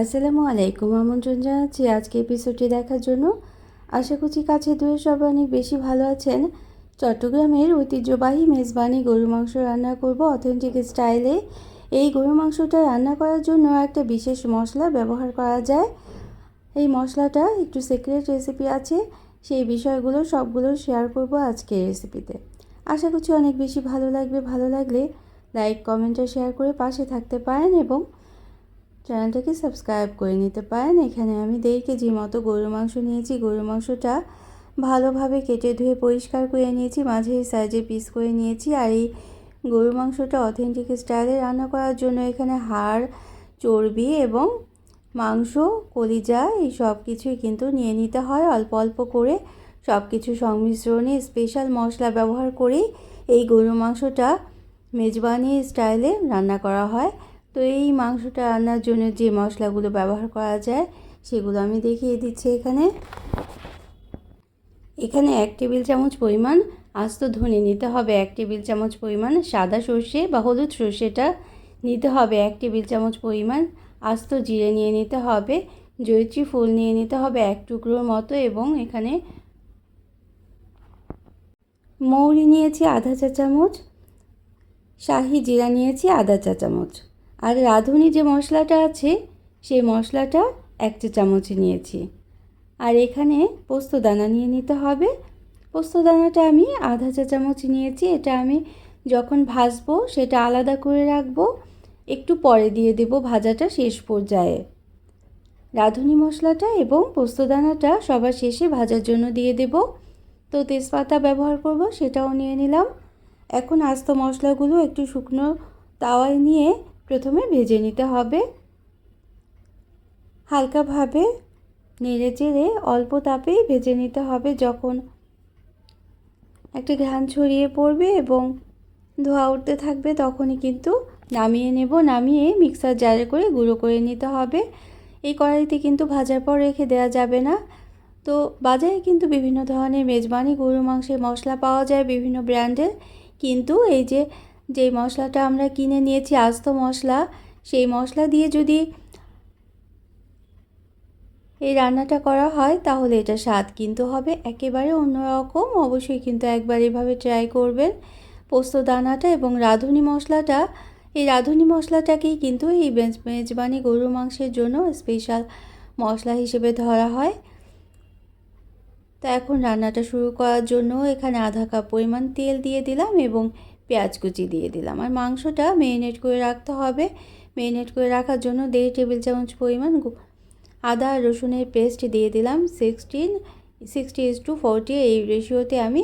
আসসালামু আলাইকুম, আমন্ত্রণ জানাচ্ছি আজকে এপিসোডটি দেখার জন্য। আশা করছি কাছে দুয়ে সবাই অনেক বেশি ভালো আছেন। চট্টগ্রামের ঐতিহ্যবাহী মেজবানি গরু মাংস রান্না করব অথেন্টিক স্টাইলে এই গরু মাংসটা রান্না করার জন্য একটা বিশেষ মশলা ব্যবহার করা যায়। এই মশলাটা একটু সিক্রেট রেসিপি আছে, সেই বিষয়গুলো সবগুলো শেয়ার করব আজকে রেসিপিতে আশা করছি অনেক বেশি ভালো লাগবে, ভালো লাগলে লাইক কমেন্টে শেয়ার করে পাশে থাকতে পারেন এবং চ্যানেলটাকে সাবস্ক্রাইব করে নিতে পারেন। এখানে আমি দেড় কেজি মতো গরু মাংস নিয়েছি। গরু মাংসটা ভালোভাবে কেটে ধুয়ে পরিষ্কার করে নিয়েছি। মাঝে সাইজে পিস করে নিয়েছি। আর এই গরু মাংসটা অথেন্টিক স্টাইলে রান্না করার জন্য এখানে হাড়, চর্বি এবং মাংস, কলিজা এই সব কিছুই কিন্তু নিয়ে নিতে হয়। অল্প অল্প করে সব কিছু সংমিশ্রণে স্পেশাল মশলা ব্যবহার করেই এই গরু মাংসটা মেজবানি স্টাইলে রান্না করা হয়। তো এই মাংসটা রান্নার জন্য যে মশলাগুলো ব্যবহার করা যায়, সেগুলো আমি দেখিয়ে দিচ্ছি এখানে। এখানে এক টেবিল চামচ পরিমাণ আস্ত ধনে নিতে হবে, এক টেবিল চামচ পরিমাণ সাদা সর্ষে বা হলুদ সর্ষেটা নিতে হবে, এক টেবিল চামচ পরিমাণ আস্ত জিরে নিয়ে নিতে হবে, জয়ত্রী ফুল নিয়ে নিতে হবে এক টুকরোর মতো এবং এখানে মৌরি নিয়েছি আধা চা চামচ, শাহি জিরা নিয়েছি আধা চা চামচ। আর রাঁধুনি যে মশলাটা আছে, সেই মশলাটা এক চা চামচ নিয়েছি। আর এখানে পোস্তদানা নিয়ে নিতে হবে। পোস্তদানাটা আমি আধা চা চামচ নিয়েছি। এটা আমি যখন ভাজবো, সেটা আলাদা করে রাখব। একটু পরে দিয়ে দেব ভাজাটা শেষ পর্যায়ে। রাঁধুনি মশলাটা এবং পোস্তদানাটা সবার শেষে ভাজার জন্য দিয়ে দেব। তো তেজপাতা ব্যবহার করব, সেটাও নিয়ে নিলাম। এখন আস্ত মশলাগুলো একটু শুকনো তাওয়ায় নিয়ে প্রথমে ভেজে নিতে হবে। হালকাভাবে নেড়ে চেড়ে অল্প তাপেই ভেজে নিতে হবে যখন একটা ঘ্রাণ ছড়িয়ে পড়বে এবং ধোয়া উঠতে থাকবে তখনই কিন্তু নামিয়ে নেব। নামিয়ে মিক্সার জারে করে গুঁড়ো করে নিতে হবে। এই কড়াইতে কিন্তু ভাজার পর রেখে দেওয়া যাবে না। তো বাজারে কিন্তু বিভিন্ন ধরনের মেজবানি গরু মাংসের মশলা পাওয়া যায় বিভিন্ন ব্র্যান্ডের। কিন্তু এই যে যেই মশলাটা আমরা কিনে নিয়েছি, আস্ত মশলা, সেই মশলা দিয়ে যদি এই রান্নাটা করা হয়, তাহলে এটা স্বাদ কিন্তু হবে একেবারে অন্যরকম। অবশ্যই কিন্তু একবার এভাবে ট্রাই করবেন। পোস্ত দানাটা এবং রাঁধুনি মশলাটা, এই রাঁধুনি মশলাটাকেই কিন্তু এই মেজবানি গরু মাংসের জন্য স্পেশাল মশলা হিসেবে ধরা হয়। তো এখন রান্নাটা শুরু করার জন্য এখানে আধা কাপ পরিমাণ তেল দিয়ে দিলাম এবং পেঁয়াজ কুচি দিয়ে দিলাম। আর মাংসটা মেরিনেট করে রাখতে হবে। মেরিনেট করে রাখার জন্য দেড় টেবিল চামচ পরিমাণ আদা, রসুনের পেস্ট দিয়ে দিলাম। Sixteen sixty is to forty এই রেশিওতে আমি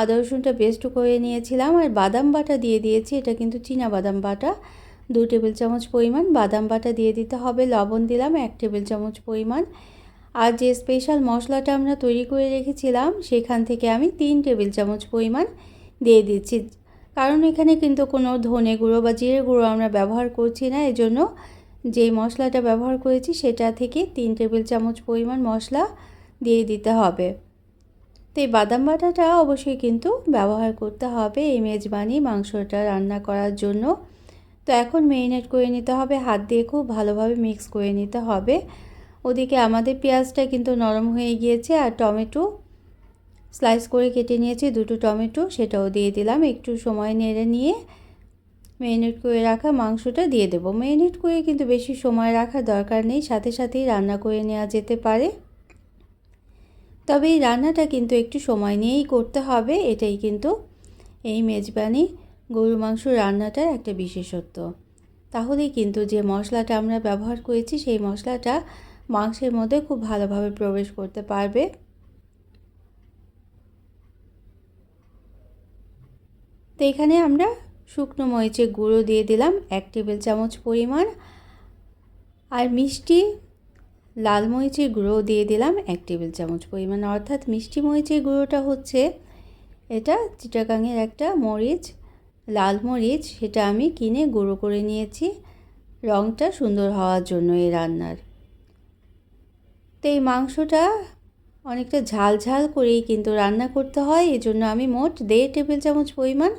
আদা, রসুনটা পেস্ট করে নিয়েছিলাম। আর বাদাম বাটা দিয়ে দিয়েছি। এটা কিন্তু চীনা বাদাম বাটা। দু টেবিল চামচ পরিমাণ বাদাম বাটা দিয়ে দিতে হবে। লবণ দিলাম এক টেবিল চামচ পরিমাণ। আর যে স্পেশাল মশলাটা আমরা তৈরি করে রেখেছিলাম, সেখান থেকে আমি তিন টেবিল চামচ পরিমাণ দিয়ে দিচ্ছি। কারণ এখানে কিন্তু কোনো ধনে গুঁড়ো বা জিরে গুঁড়ো আমরা ব্যবহার করছি না। এজন্য যে মশলাটা ব্যবহার করেছি সেটা থেকে তিন টেবিল চামচ পরিমাণ মশলা দিয়ে দিতে হবে। তো এই বাদাম বাটাটা অবশ্যই কিন্তু ব্যবহার করতে হবে এই মেজবানি মাংসটা রান্না করার জন্য। তো এখন মেরিনেট করে নিতে হবে, হাত দিয়ে খুব ভালোভাবে মিক্স করে নিতে হবে। ওদিকে আমাদের পেঁয়াজটা কিন্তু নরম হয়ে গিয়েছে আর টমেটো স্লাইস করে কেটে নিয়েছি দুটো টমেটো, সেটাও দিয়ে দিলাম। একটু সময় নেড়ে নিয়ে ম্যারিনেট করে রাখা মাংসটা দিয়ে দেবো। ম্যারিনেট করে কিন্তু বেশি সময় রাখার দরকার নেই, সাথে সাথেই রান্না করে নেওয়া যেতে পারে। তবে এই রান্নাটা কিন্তু একটু সময় নিয়েই করতে হবে, এটাই কিন্তু এই মেজবানি গরু মাংস রান্নাটার একটা বিশেষত্ব। তাহলেই কিন্তু যে মশলাটা আমরা ব্যবহার করেছি, সেই মশলাটা মাংসের মধ্যে খুব ভালোভাবে প্রবেশ করতে পারবে। তো এখানে আমরা শুকনো মরিচের গুঁড়ো দিয়ে দিলাম এক টেবিল চামচ পরিমাণ। আর মিষ্টি লাল মরিচের গুঁড়ো দিয়ে দিলাম এক টেবিল চামচ পরিমাণ। অর্থাৎ মিষ্টি মরিচের গুঁড়োটা হচ্ছে এটা চিটাগাঙের একটা মরিচ, লাল মরিচ। সেটা আমি কিনে গুঁড়ো করে নিয়েছি। রঙটা সুন্দর হওয়ার জন্য এই রান্নার। তো এই মাংসটা অনেকটা ঝাল ঝাল করেই কিন্তু রান্না করতে হয়। এজন্য আমি মোট দেড় টেবিল চামচ পরিমাণ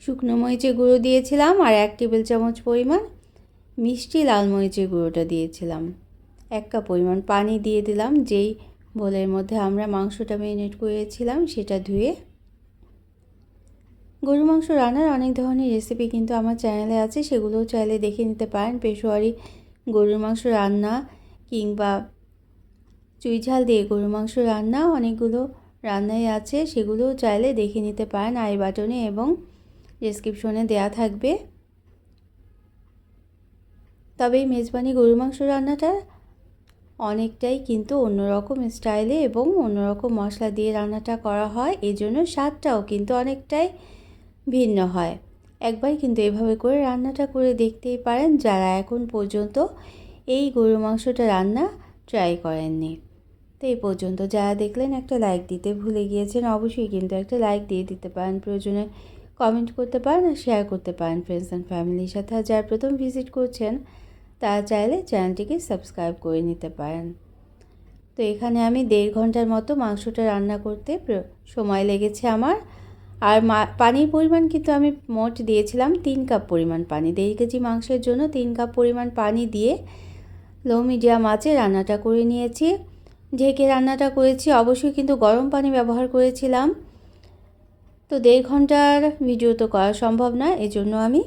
শুকনো মরিচের গুঁড়ো দিয়েছিলাম আর এক টেবিল চামচ পরিমাণ মিষ্টি লাল মরিচের গুঁড়োটা দিয়েছিলাম। এক কাপ পরিমাণ পানি দিয়ে দিলাম, যেই বোলের মধ্যে আমরা মাংসটা ম্যারিনেট করেছিলাম সেটা ধুয়ে। গরু মাংস রান্নার অনেক ধরনের রেসিপি কিন্তু আমার চ্যানেলে আছে, সেগুলোও চাইলে দেখে নিতে পারেন। পেশোয়ারি গরুর মাংস রান্না কিংবা চুই ঝাল দিয়ে গরুর মাংস রান্না, অনেকগুলো রান্নাই আছে সেগুলোও চাইলে দেখে নিতে পারেন। আই বাটনে এবং ডিসক্রিপশনে দেয়া থাকবে। তবে এই মেজবানি গরুর মাংস রান্নাটা অনেকটাই কিন্তু অন্যরকম স্টাইলে এবং অন্যরকম মশলা দিয়ে রান্নাটা করা হয় এই জন্য স্বাদটাও কিন্তু অনেকটাই ভিন্ন হয়। একবার কিন্তু এভাবে করে রান্নাটা করে দেখতেই পারেন, যারা এখন পর্যন্ত এই গরু মাংসটা রান্না ট্রাই করেননি। তো এই পর্যন্ত। যারা দেখলেন একটা লাইক দিতে ভুলে গিয়েছেন, অবশ্যই কিন্তু একটা লাইক দিয়ে দিতে পারেন। প্রয়োজনে কমেন্ট করতে পারেন আর শেয়ার করতে পারেন ফ্রেন্ডস অ্যান্ড ফ্যামিলির সাথে। আর যারা প্রথম ভিজিট করছেন, তারা চাইলে চ্যানেলটিকে সাবস্ক্রাইব করে নিতে পারেন। তো এখানে আমি দেড় ঘণ্টার মতো মাংসটা রান্না করতে সময় লেগেছে আমার। আর মা পানির পরিমাণ কিন্তু আমি মোট দিয়েছিলাম তিন কাপ পরিমাণ পানি। দেড় কেজি মাংসের জন্য তিন কাপ পরিমাণ পানি দিয়ে লো মিডিয়াম আঁচে রান্নাটা করে নিয়েছি। ঢেকে রান্নাটা করেছি। অবশ্যই কিন্তু গরম পানি ব্যবহার করেছিলাম। তো দেড় ঘণ্টার ভিডিও তো করা সম্ভব না এজন্য আমি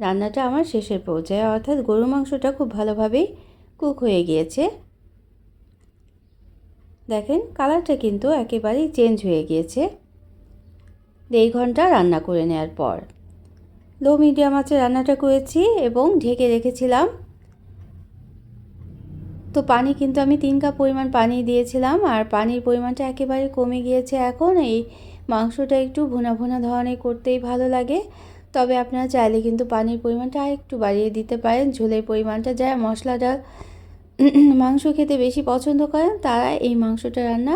রান্নাটা আমার শেষের পর্যায়ে, অর্থাৎ গরু মাংসটা খুব ভালোভাবেই কুক হয়ে গিয়েছে। দেখেন, কালারটা কিন্তু একেবারেই চেঞ্জ হয়ে গিয়েছে। দেড় ঘণ্টা রান্না করে নেওয়ার পর। লো মিডিয়াম আছে রান্নাটা করেছি এবং ঢেকে রেখেছিলাম তো পানি কিন্তু আমি তিন কাপ পরিমাণ পানি দিয়েছিলাম আর পানির পরিমাণটা একেবারে কমে গিয়েছে এখন। এই মাংসটা একটু ভুনা ভোনা ধরনের করতেই ভালো লাগে। তবে আপনারা চাইলে কিন্তু পানির পরিমাণটা একটু বাড়িয়ে দিতে পারেন। ঝোলের পরিমাণটা যারা মশলাটা মাংস খেতে বেশি পছন্দ করেন, তারা এই মাংসটা রান্না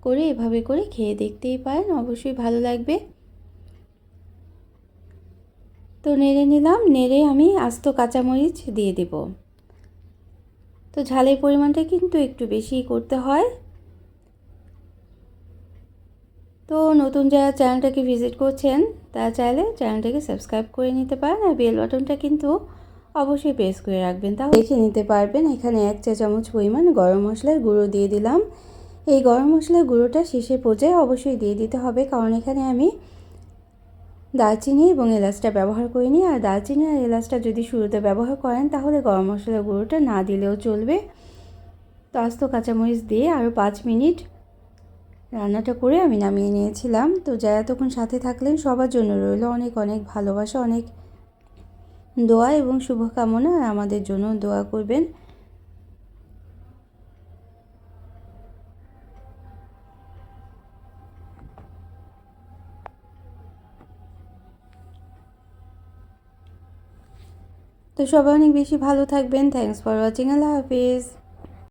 করে এভাবে করে খেয়ে দেখতেই পারেন। অবশ্যই ভালো লাগবে। তো নেড়ে নিলাম। নেড়ে আমি আস্ত কাঁচামরিচ দিয়ে দেব। তো ঝালের পরিমাণটা কিন্তু একটু বেশি করতে হয়। তো নতুন যারা চ্যানেলটাকে ভিজিট করছেন, তারা চাইলে চ্যানেলটাকে সাবস্ক্রাইব করে নিতে পারেন আর বেল বাটনটা কিন্তু অবশ্যই প্রেস করে রাখবেন। তাহলে দেখে নিতে পারবেন। এখানে এক চা চামচ পরিমাণ গরম মশলার গুঁড়ো দিয়ে দিলাম। এই গরম মশলার গুঁড়োটা শেষে পর্যায়ে অবশ্যই দিয়ে দিতে হবে, কারণ এখানে আমি দারচিনি এবং এলাচটা ব্যবহার করিনি। আর দারচিনি আর এলাচটা যদি শুরুতে ব্যবহার করেন, তাহলে গরম মশলার গুঁড়োটা না দিলেও চলবে। তো আস্ত কাঁচামরিচ দিয়ে আরও পাঁচ মিনিট রান্নাটা করে আমি নামিয়ে নিয়েছিলাম। তো যারা তখন সাথে থাকলেন, সবার জন্য রইল অনেক অনেক ভালোবাসা, অনেক দোয়া এবং শুভকামনা। আমাদের জন্য দোয়া করবেন। তো সবাই অনেক বেশি ভালো থাকবেন। থ্যাংকস ফর ওয়াচিং আল্লাহ হাফিজ।